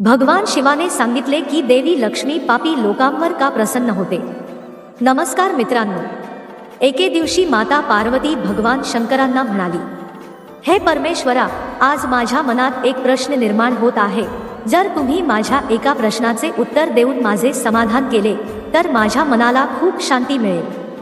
भगवान शिवाने सांगितले की देवी लक्ष्मी पापी लोकांवर का प्रसन्न होते? नमस्कार मित्रांनो. एके दिवशी माता पार्वती भगवान शंकरांना म्हणाली, हे परमेश्वरा, आज माझ्या मनात एक प्रश्न निर्माण होत आहे. जर तुम्ही माझ्या एका प्रश्नाचे उत्तर देऊन माझे समाधान केले, तर माझ्या मनाला खूप शांती मिळेल.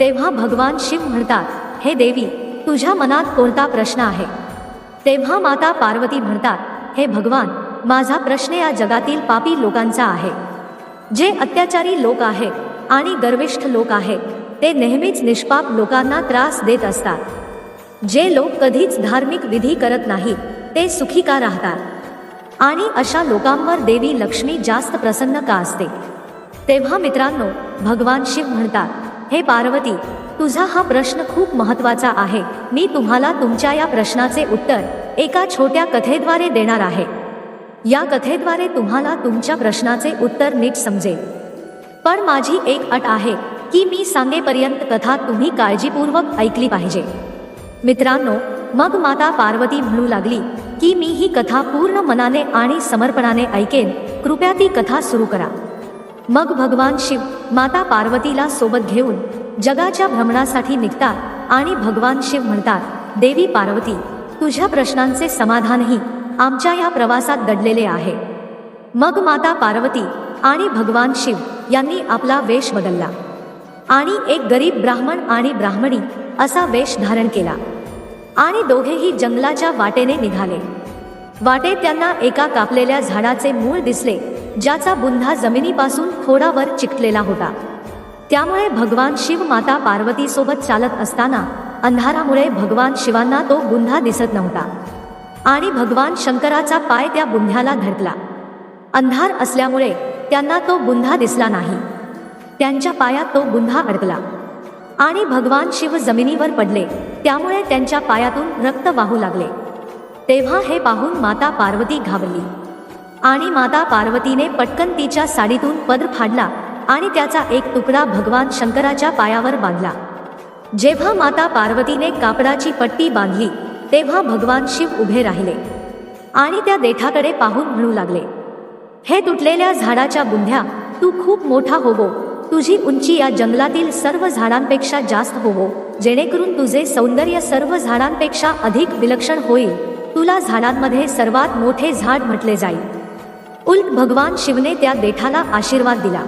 तेव्हा भगवान शिव म्हणतात, हे देवी, तुझ्या मनात कोणता प्रश्न आहे? तेव्हा माता पार्वती म्हणतात, हे भगवान माझा प्रश्न या जगातील पापी लोकांचा आहे. जे अत्याचारी लोक आहेत आणि गर्विष्ठ लोक आहेत ते नेहमीच निष्पाप लोकांना त्रास देत असतात. जे लोक कधीच धार्मिक विधी करत नाहीत ते सुखी का राहतात. आणि अशा लोकांवर देवी लक्ष्मी जास्त प्रसन्न का असते? तेव्हा मित्रांनो भगवान शिव म्हणतात हे पार्वती तुझा हा प्रश्न खूप महत्त्वाचा आहे. मी तुम्हाला तुमच्या या प्रश्नाचे उत्तर एका छोट्या कथेद्वारे देणार आहे. या कथेद्वारे तुम्हाला तुमच्या प्रश्नाचे उत्तर नीट समजेल. पण माझी एक अट आहे की मी सांगेपर्यंत कथा तुम्ही काळजीपूर्वक ऐकली पाहिजे. मित्रांनो मग माता पार्वती म्हणू लागली की मी ही कथा पूर्ण मनाने आणि समर्पणाने ऐकेन कृपया ती कथा सुरू करा. मग भगवान शिव माता पार्वतीला सोबत घेऊन जगाच्या भ्रमणासाठी निघतात आणि भगवान शिव म्हणतात देवी पार्वती तुझ्या प्रश्नांचे समाधानही आमच्या या प्रवासात दडलेले आहे. मग माता पार्वती आणि भगवान शिव यांनी आपला वेश बदलला. आणि एक गरीब ब्राह्मण आणि ब्राह्मणी असा वेश धारण केला. आणि दोघेही जंगलाच्या वाटेने निघाले. वाटेत त्यांना एका कापलेल्या झाडाचे मूळ दिसले ज्याचा बुंधा जमिनीपासून थोडावर चिकटलेला होता. त्यामुळे भगवान शिव माता पार्वतीसोबत चालत असताना अंधारामुळे भगवान शिवांना तो बुंधा दिसत नव्हता. आणि भगवान शंकराचा पाय त्या बुंध्याला धडकला. अंधार असल्यामुळे त्यांना तो बुंधा दिसला नाही. त्यांच्या पायात तो बुंधा अडकला. आणि भगवान शिव जमिनीवर पडले त्यामुळे त्यांच्या पायातून रक्त वाहू लागले. तेव्हा हे पाहून माता पार्वती घाबरली. आणि माता पार्वतीने पटकन तिच्या साडीतून पदर फाडला आणि त्याचा एक तुकडा भगवान शंकराच्या पायावर बांधला. जेव्हा माता पार्वतीने कापडाची पट्टी बांधली तेव्हा भगवान शिव उभे राहिले आणि त्या देठाकडे पाहून म्हणू लागले हे तुटलेल्या झाडाच्या बुंध्या तू खूप मोठा होवो. तुझी उंची या जंगलातील सर्व झाडांपेक्षा जास्त होवो. जेणेकरून तुझे सौंदर्य सर्व झाडांपेक्षा अधिक विलक्षण होईल. तुला झाडांमध्ये सर्वात मोठे झाड म्हटले जाईल. उलट भगवान शिवने त्या देठाला आशीर्वाद दिला.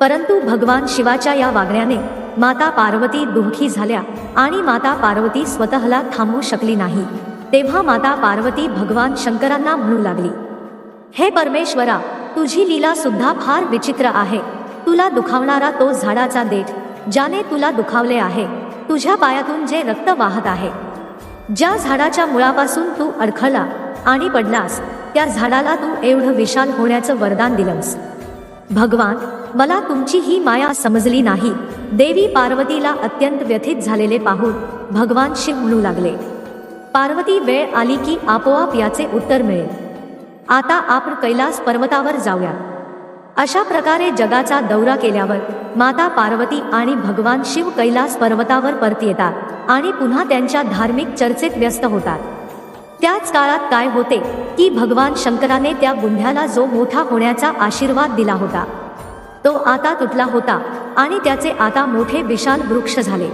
परंतु भगवान शिवाच्या या वागण्याने माता पार्वती दुःखी झाल्या आणि माता पार्वती स्वतःला थांबवू शकली नाही. तेव्हा माता पार्वती भगवान शंकरांना म्हणू लागली हे परमेश्वरा तुझी लीला सुद्धा फार विचित्र आहे. तुला दुखावणारा तो झाडाचा देठ ज्याने तुला दुखावले आहे तुझ्या पायातून जे रक्त वाहत आहे. ज्या झाडाच्या मुळापासून तू अडखळला आणि पडलास त्या झाडाला तू एवढं विशाल होण्याचं वरदान दिलंस. भगवान मला तुमची ही माया समजली नाही. देवी पार्वतीला अत्यंत व्यथित झालेले पाहून भगवान शिव म्हणू लागले पार्वती वेळ आली की आपोआप याचे उत्तर मिळेल. आता आपण कैलास पर्वतावर जाऊया. अशा प्रकारे जगाचा दौरा केल्यावर माता पार्वती आणि भगवान शिव कैलास पर्वतावर परत येतात आणि पुन्हा त्यांच्या धार्मिक चर्चेत व्यस्त होतात. त्याच काळात काय होते की भगवान शंकराने त्या गुंढ्याला जो मोठा होण्याचा आशीर्वाद दिला होता. तो आता तुटला होता आणि त्याचे आता मोठे विशाल वृक्ष झाले.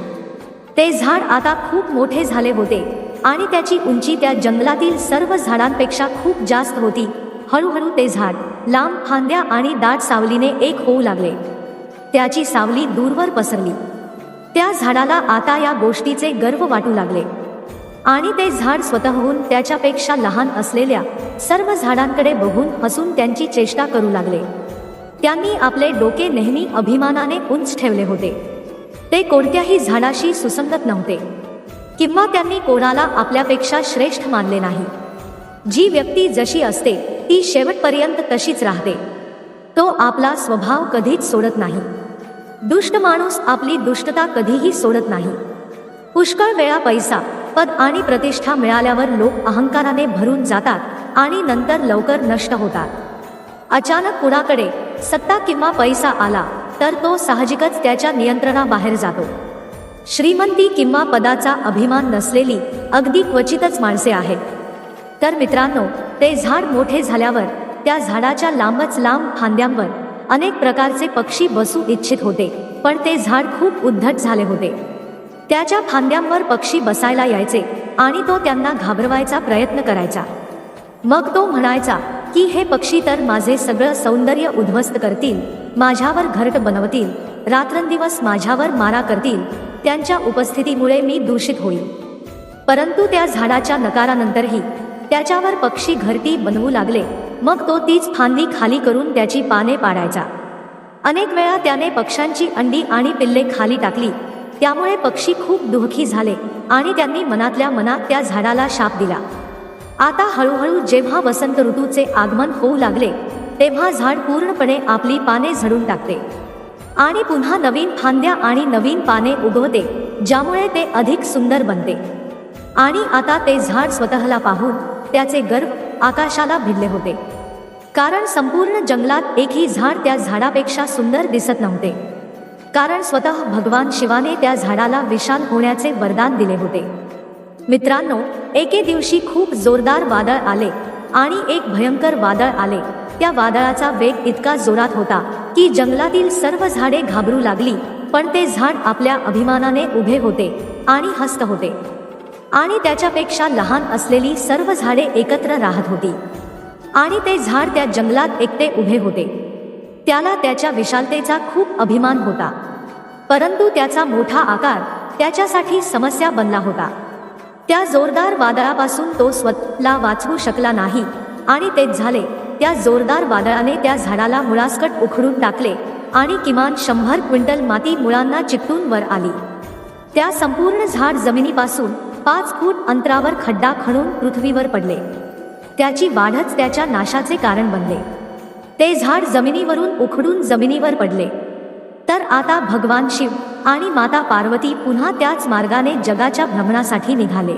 ते झाड आता खूप मोठे झाले होते आणि त्याची उंची त्या जंगलातील सर्व झाडांपेक्षा खूप जास्त होती. हळूहळू ते झाड लांब फांद्या आणि दाट सावलीने एक होऊ लागले. त्याची सावली दूरवर पसरली. त्या झाडाला आता या गोष्टीचे गर्व वाटू लागले. आणि ते झाड स्वतःहून त्याच्यापेक्षा लहान असलेल्या सर्व झाडांकडे बघून हसून त्यांची चेष्टा करू लागले. त्यांनी आपले डोके नेहमी अभिमानाने उंच ठेवले होते. ते कोणत्याही झाडाशी सुसंगत नव्हते. किंवा त्यांनी कोणाला आपल्यापेक्षा श्रेष्ठ मानले नाही. जी व्यक्ती जशी असते ती शेवटपर्यंत तशीच राहते. तो आपला स्वभाव कधीच सोडत नाही. दुष्ट माणूस आपली दुष्टता कधीही सोडत नाही. पुष्कळ वेळा पैसा पद आणि प्रतिष्ठा मिळाल्यावर लोक अहंकाराने भरून जातात आणि नंतर लवकर नष्ट होतात. अचानक कुणाकडे सत्ता किंवा पैसा आला तर तो साहजिकच त्याच्या नियंत्रणाबाहेर जातो. श्रीमंती किंवा पदाचा अभिमान नसलेली अगदी क्वचितच माणसे आहेत. तर मित्रांनो ते झाड मोठे झाल्यावर त्या झाडाच्या लांबच लांब फांद्यांवर अनेक प्रकारचे पक्षी बसू इच्छित होते पण ते झाड खूप उद्धट झाले होते. त्याच्या फांद्यांवर पक्षी बसायला यायचे आणि तो त्यांना घाबरवायचा प्रयत्न करायचा. मग तो म्हणायचा की हे पक्षी तर माझे सगळं सौंदर्य उद्ध्वस्त करतील माझ्यावर घरट बनवतील रात्रंदिवस माझ्यावर मारा करतील त्यांच्या उपस्थितीमुळे मी दूषित होईल परंतु त्या झाडाच्या नकारानंतरही त्याच्यावर पक्षी घरटी बनवू लागले मग तो तीच फांदी खाली करून त्याची पाने पाडायचा. अनेक वेळा त्याने पक्ष्यांची अंडी आणि पिल्ले खाली टाकली त्यामुळे पक्षी खूप दुःखी झाले आणि त्यांनी मनातल्या मनात त्या झाडाला शाप दिला. आता हळूहळू जेव्हा वसंत ऋतूचे आगमन होऊ लागले तेव्हा झाड पूर्णपणे आपली पाने झडून टाकते. आणि पुन्हा नवीन फांद्या आणि नवीन पाने उगवते ज्यामुळे ते अधिक सुंदर बनते. आणि आता ते झाड स्वतःला पाहून त्याचे गर्भ आकाशाला भिडले होते. कारण संपूर्ण जंगलात एकही झाड त्या झाडापेक्षा सुंदर दिसत नव्हते. कारण स्वतः भगवान शिवाने त्या झाडाला विशाल होण्याचे वरदान दिले होते. मित्रांनो एके दिवशी खूप जोरदार वादळ आले आणि एक भयंकर वादळ आले. त्या वादळाचा वेग इतका जोरात होता की जंगलातील सर्व झाडे घाबरू लागली पण ते झाड आपल्या अभिमानाने उभे होते आणि हस्त होते. आणि त्याच्यापेक्षा लहान असलेली सर्व झाडे एकत्र राहत होती. आणि ते झाड त्या जंगलात एकटे उभे होते. त्याला त्याच्या विशालतेचा खूप अभिमान होता. परंतु त्याचा मोठा आकार त्याच्यासाठी समस्या बनला होता. त्या जोरदार वादळापासून तो स्वतःला वाचवू शकला नाही. आणि तेच झाले. त्या जोरदार वादळाने त्या झाडाला मुळासकट उखडून टाकले आणि किमान शंभर क्विंटल माती मुळांना चिकटून वर आली. त्या संपूर्ण झाड जमिनीपासून पाच फूट अंतरावर खड्डा खणून पृथ्वीवर पडले. त्याची वाढच त्याच्या नाशाचे कारण बनले. ते झाड जमिनीवरून उखडून जमिनीवर पडले. तर आता भगवान शिव आणि माता पार्वती पुन्हा त्याच मार्गाने जगाच्या भ्रमणासाठी निघाले.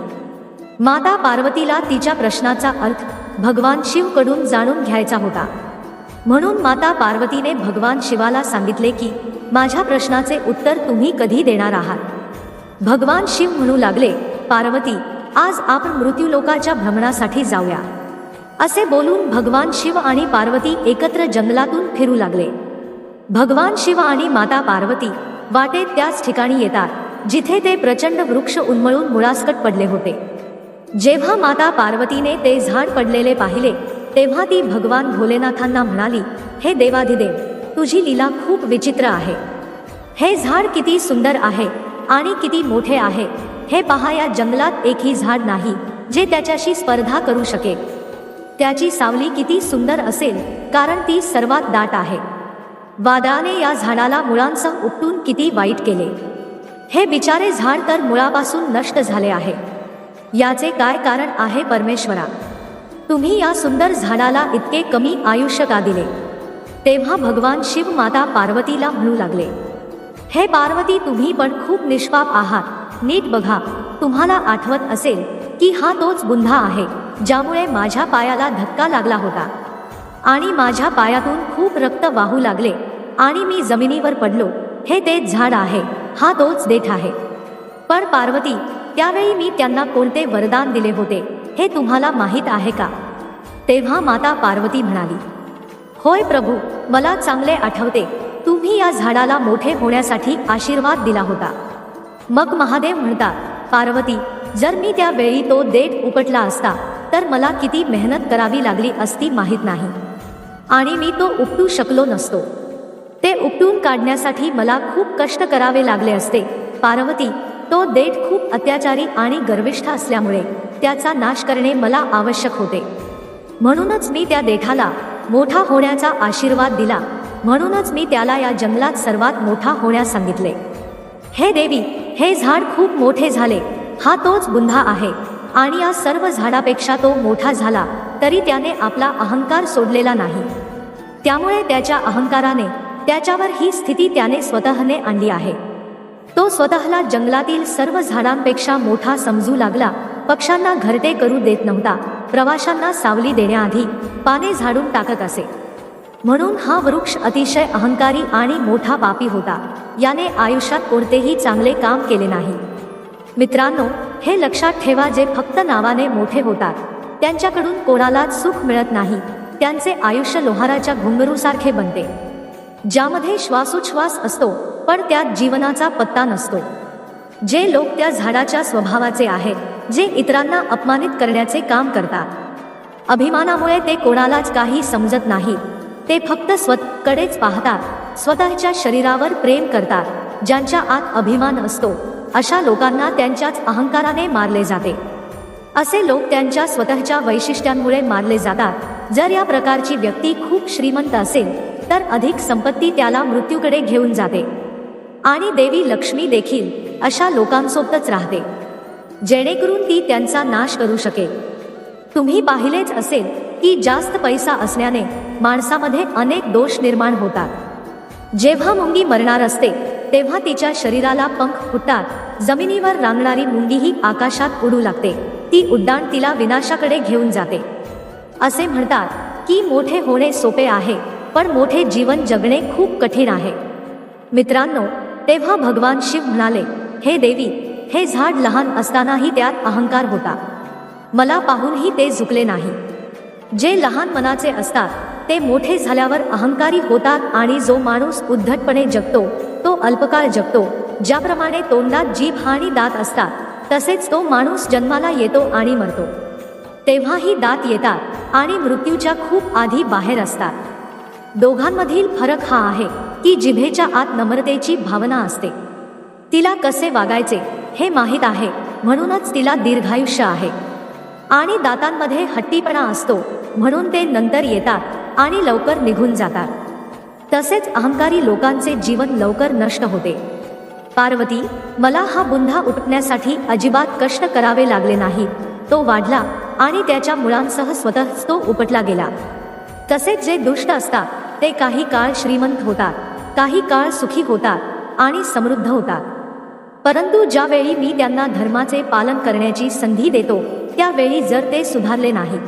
माता पार्वतीला तिच्या प्रश्नाचा अर्थ भगवान शिवकडून जाणून घ्यायचा होता. म्हणून माता पार्वतीने भगवान शिवाला सांगितले की माझ्या प्रश्नाचे उत्तर तुम्ही कधी देणार आहात? भगवान शिव म्हणू लागले पार्वती आज आपण मृत्यूलोकाच्या भ्रमणासाठी जाऊया. असे बोलून भगवान शिव आणि पार्वती एकत्र जंगलातून फिरू लागले. भगवान शिव आणि माता पार्वती वाटेत त्याच ठिकाणी येतात जिथे ते प्रचंड वृक्ष उन्मळून मुळासकट पडले होते. जेव्हा माता पार्वतीने ते झाड पडलेले पाहिले तेव्हा ती भगवान भोलेनाथांना म्हणाली हे देवाधिदेव तुझी लीला खूप विचित्र आहे. हे झाड किती सुंदर आहे आणि किती मोठे आहे. हे पहा या जंगलात एकही झाड नाही जे त्याच्याशी स्पर्धा करू शकेल. त्याची सावली किती सुंदर असेल कारण ती सर्वात दाट आहे. वादळाने या झाडाला मुळांसह उपटून किती वाईट केले? हे बिचारे झाड तर मुळापासून नष्ट झाले आहे. याचे काय कारण आहे परमेश्वरा? तुम्ही या सुंदर झाडाला इतके कमी आयुष्य का दिले? तेव्हा भगवान शिव माता पार्वतीला म्हणू लागले हे पार्वती तुम्ही पण खूप निष्पाप आहात. नीट बघा तुम्हाला आठवत असेल की हा तोच बुंधा आहे ज्यामुळे माझ्या पायाला धक्का लागला होता. आणि माझ्या पायातून खूप रक्त वाहू लागले. आणि मी जमिनीवर पडलो. हे तेच झाड आहे. हा तोच देठ आहे. पण पार्वती त्यावेळी मी त्यांना कोणते वरदान दिले होते हे तुम्हाला माहीत आहे का? तेव्हा माता पार्वती म्हणाली होय प्रभू मला चांगले आठवते. तुम्ही या झाडाला मोठे होण्यासाठी आशीर्वाद दिला होता. मग महादेव म्हणतात पार्वती जर मी त्यावेळी तो देठ उपटला असता तर मला किती मेहनत करावी लागली असती माहीत नाही. आणि मी तो उपटू शकलो नसतो. ते उपटून काढण्यासाठी मला खूप कष्ट करावे लागले असते. पार्वती तो देठ खूप अत्याचारी आणि गर्विष्ठ असल्यामुळे त्याचा नाश करणे मला आवश्यक होते. म्हणूनच मी त्या देठाला मोठा होण्याचा आशीर्वाद दिला. म्हणूनच मी त्याला या जंगलात सर्वात मोठा होण्यास सांगितले. हे देवी हे झाड खूप मोठे झाले. हा तोच बुंधा आहे. आणि या सर्व झाडापेक्षा तो मोठा झाला तरी त्याने आपला अहंकार सोडलेला नाही. त्यामुळे त्याच्या अहंकाराने त्याच्यावर ही स्थिती त्याने स्वतःने आणली आहे. तो स्वतःला जंगलातील सर्व झाडांपेक्षा मोठा समजू लागला. पक्ष्यांना घरटे करू देत नव्हता. प्रवाशांना सावली देण्याआधी पाने झाडून टाकत असे. म्हणून हा वृक्ष अतिशय अहंकारी आणि मोठा पापी होता. याने आयुष्यात कोणतेही चांगले काम केले नाही. मित्रांनो हे लक्षात ठेवा जे फक्त नावाने मोठे होतात. त्यांच्याकडून कोणालाच सुख मिळत नाही. त्यांचे आयुष्य लोहाराच्या घुंगरूसारखे बनते. ज्यामध्ये श्वासोच्छ्वास असतो पण त्यात जीवनाचा पत्ता नसतो. जे लोक त्या झाडाच्या स्वभावाचे आहेत जे इतरांना अपमानित करण्याचे काम करतात. अभिमानामुळे ते कोणालाच काही समजत नाही. ते फक्त स्वतःकडेच पाहतात स्वतःच्या शरीरावर प्रेम करतात ज्यांच्या आत अभिमान असतो. अशा लोकांना त्यांच्याच अहंकाराने मारले जाते. असे लोक त्यांच्या स्वतःच्या वैशिष्ट्यांमुळे मारले जातात. जर या प्रकारची व्यक्ती खूप श्रीमंत असेल तर अधिक संपत्ती त्याला मृत्यूकडे घेऊन जाते. आणि देवी लक्ष्मी देखील अशा लोकांसोबतच राहते. जेणेकरून ती त्यांचा नाश करू शकेल. तुम्ही पाहिलेच असेल की जास्त पैसा असल्याने माणसामध्ये अनेक दोष निर्माण होतात. जेव्हा मुंगी मरणार असते तेव्हा तिच्या शरीराला पंख फुटतात जमिनीवर रांगणारी मुंगीही आकाशात उडू लागते ती उड्डाण तिला विनाशाकडे घेऊन जाते. असे म्हणतात की मोठे होणे सोपे आहे पण मोठे जीवन जगणे खूप कठीण आहे. मित्रांनो तेव्हा भगवान शिव म्हणाले हे देवी हे झाड लहान असतानाही त्यात अहंकार होता. मला पाहूनही ते झुकले नाही. जे लहान मनाचे असतात ते मोठे झाल्यावर अहंकारी होतात आणि जो माणूस उद्धटपणे जगतो तो अल्पकाळ जगतो. ज्याप्रमाणे तोंडात जीभ आणि दात असतात तसेच तो माणूस जन्माला येतो आणि मरतो. तेव्हाही दात येतात आणि मृत्यूच्या खूप आधी बाहेर असतात. दोघांमधील फरक हा आहे की जिभेच्या आत नम्रतेची भावना असते. तिला कसे वागायचे हे माहीत आहे म्हणूनच तिला दीर्घायुष्य आहे. आणि दातांमध्ये हट्टीपणा असतो म्हणून ते नंतर येतात आणि लवकर निघून जातात. तसेच अहंकारी लोकांचे जीवन लवकर नष्ट होते. पार्वती मला हा बुंधा उठण्यासाठी अजिबात कष्ट करावे लागले नाही तो वाढला आणि त्याच्या मुळांसह स्वतःच तो उपटला गेला. तसेच जे दुष्ट असतात ते काही काळ श्रीमंत होतात काही काळ सुखी होतात आणि समृद्ध होतात. परंतु ज्यावेळी मी त्यांना धर्माचे पालन करण्याची संधी देतो त्यावेळी जर ते सुधारले नाही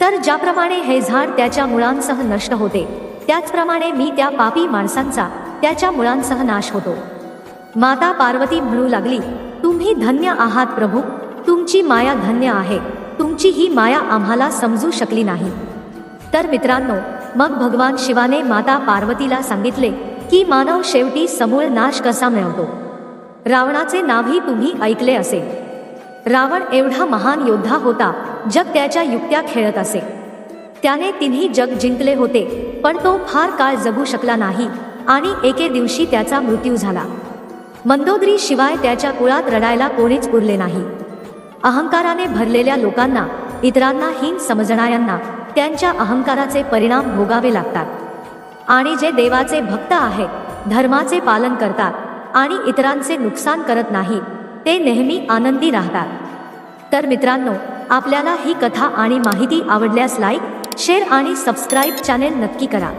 तर ज्याप्रमाणे हे झाड त्याच्या मुळांसह नष्ट होते त्याचप्रमाणे मी त्या पापी माणसांचा त्याच्या मुळांसह नाश होतो. माता पार्वती म्हणू लागली तुम्ही धन्य आहात प्रभू तुमची माया धन्य आहे तुमची ही माया आम्हाला समजू शकली नाही. तर मित्रांनो मग भगवान शिवाने माता पार्वतीला सांगितले की मानव शेवटी समूळ नाश कसा मिळवतो? रावणाचे नावही तुम्ही ऐकले असेल. रावण एवढा महान योद्धा होता जग त्याच्या युक्त्या खेळत असे. त्याने तिन्ही जग जिंकले होते पण तो फार काळ जगू शकला नाही आणि एके दिवशी त्याचा मृत्यू झाला. मंदोदरी शिवाय त्याच्या कुळात रडायला कोणीच उरले नाही. अहंकाराने भरलेल्या लोकांना इतरांना हीन समजणाऱ्यांना त्यांच्या अहंकाराचे परिणाम भोगावे लागतात. आणि जे देवाचे भक्त आहेत धर्माचे पालन करतात आणि इतरांचे नुकसान करत नाही ते नेहमी आनंदी राहतात. तर मित्रांनो आपल्याला ही कथा आणि माहिती आवडल्यास लाईक शेअर आणि सबस्क्राईब चॅनेल नक्की करा.